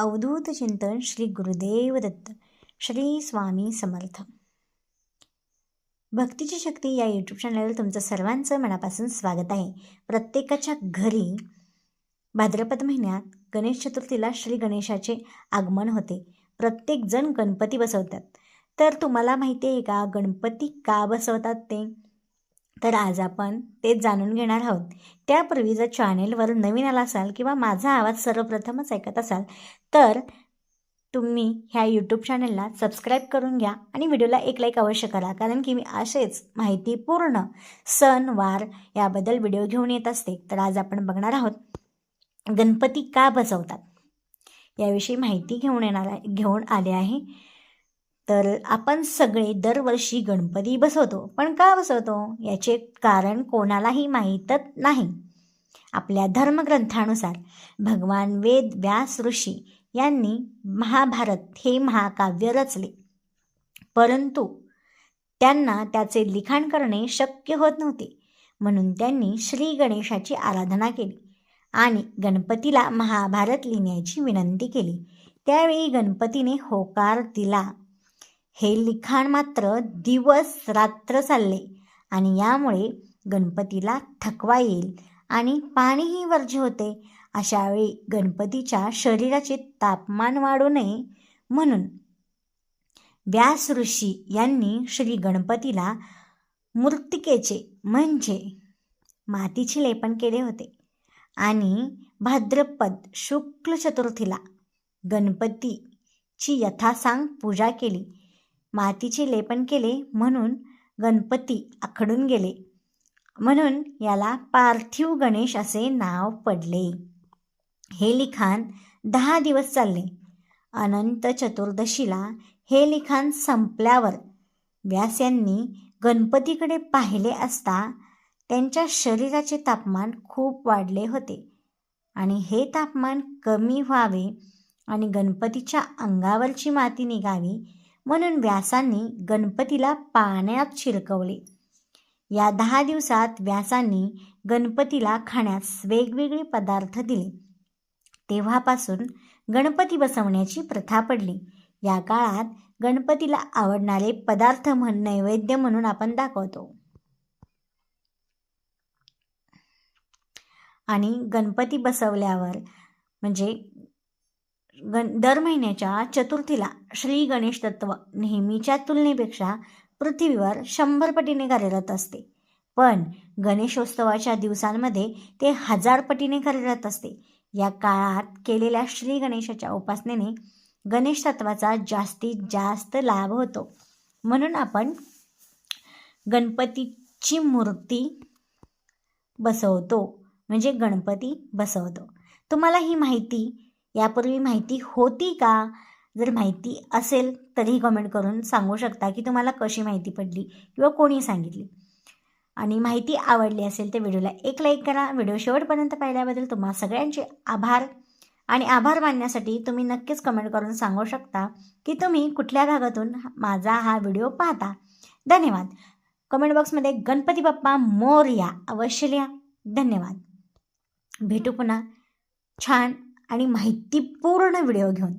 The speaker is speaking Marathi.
अवधूत चिंतन श्री गुरुदेव दत्त श्री स्वामी समर्थ. भक्तीची शक्ती या यूट्यूब चॅनलवर तुमचं सर्वांचं मनापासून स्वागत आहे. प्रत्येकाच्या घरी भाद्रपद महिन्यात गणेश चतुर्थीला श्री गणेशाचे आगमन होते. प्रत्येकजण गणपती बसवतात. तर तुम्हाला माहिती आहे का गणपती का बसवतात ते? तर आज आपण तेच जाणून घेणार आहोत. त्यापूर्वी जर चॅनेलवर नवीन आला असाल किंवा माझा आवाज सर्वप्रथमच ऐकत असाल तर तुम्ही ह्या यूट्यूब चॅनलला सबस्क्राईब करून घ्या आणि व्हिडिओला एक लाईक अवश्य करा. कारण की मी असेच माहितीपूर्ण सण वार याबद्दल व्हिडिओ घेऊन येत असते. तर आज आपण बघणार आहोत गणपती का बसवतात? याविषयी माहिती घेऊन येणार आहे घेऊन आले आहे तर आपण सगळे दरवर्षी गणपती बसवतो. पण का बसवतो? याचे कारण कोणालाही माहीतच नाही. आपल्या धर्मग्रंथानुसार भगवान वेद व्यास ऋषी यांनी महाभारत हे महाकाव्य रचले. परंतु त्यांना त्याचे लिखाण करणे शक्य होत नव्हते. म्हणून त्यांनी श्री गणेशाची आराधना केली आणि गणपतीला महाभारत लिहिण्याची विनंती केली. त्यावेळी गणपतीने होकार दिला. हे लिखाण मात्र दिवस रात्र चालले आणि यामुळे गणपतीला थकवा येईल आणि पाणीही वर्ज्य होते. अशावेळी गणपतीच्या शरीराचे तापमान वाढू नये म्हणून व्यास ऋषी यांनी श्री गणपतीला मूर्तिकेचे म्हणजे मातीचे लेपन केले होते आणि भाद्रपद शुक्ल चतुर्थीला गणपतीची यथासांग पूजा केली. मातीचे लेपन केले म्हणून गणपती आखडून गेले. म्हणून याला पार्थिव गणेश असे नाव पडले. हे लिखाण दहा दिवस चालले. अनंत चतुर्दशीला हे लिखाण संपल्यावर व्यास यांनी गणपतीकडे पाहिले असता त्यांच्या शरीराचे तापमान खूप वाढले होते आणि हे तापमान कमी व्हावे आणि गणपतीच्या अंगावरची माती निघावी म्हणून व्यासांनी गणपतीला पाण्यात शिरकवले. या दहा दिवसात व्यासांनी गणपतीला खाण्यास वेगवेगळे पदार्थ दिले. तेव्हापासून गणपती बसवण्याची प्रथा पडली. या काळात गणपतीला आवडणारे पदार्थ म्हण नैवेद्य म्हणून आपण दाखवतो. आणि गणपती बसवल्यावर म्हणजे गण दर महिन्याच्या चतुर्थीला श्री गणेश तत्व नेहमीच्या तुलनेपेक्षा पृथ्वीवर शंभर पटीने कार्यरत असते. पण गणेशोत्सवाच्या दिवसांमध्ये ते हजार पटीने कार्यरत असते. या काळात केलेल्या श्री गणेशाच्या उपासनेने गणेश तत्वाचा जास्तीत जास्त लाभ होतो. म्हणून आपण गणपतीची मूर्ती बसवतो. म्हणजे गणपती बसवतो. तुम्हाला ही माहिती यापूर्वी माहिती होती का? जर माहिती असेल तरीही कमेंट करून सांगू शकता की तुम्हाला कशी माहिती पडली किंवा कोणी सांगितली. आणि माहिती आवडली असेल तर व्हिडिओला एक लाईक करा. व्हिडिओ शेवटपर्यंत पाहिल्याबद्दल तुम्हा सगळ्यांचे आभार. आणि आभार मानण्यासाठी तुम्ही नक्कीच कमेंट करून सांगू शकता की तुम्ही कुठल्या भागातून माझा हा व्हिडिओ पाहता. धन्यवाद. कमेंट बॉक्समध्ये गणपती बाप्पा मोर या अवश्य लिहा. धन्यवाद. भेटू पुन्हा. छान आणि माहितीपूर्ण व्हिडिओ घेऊन.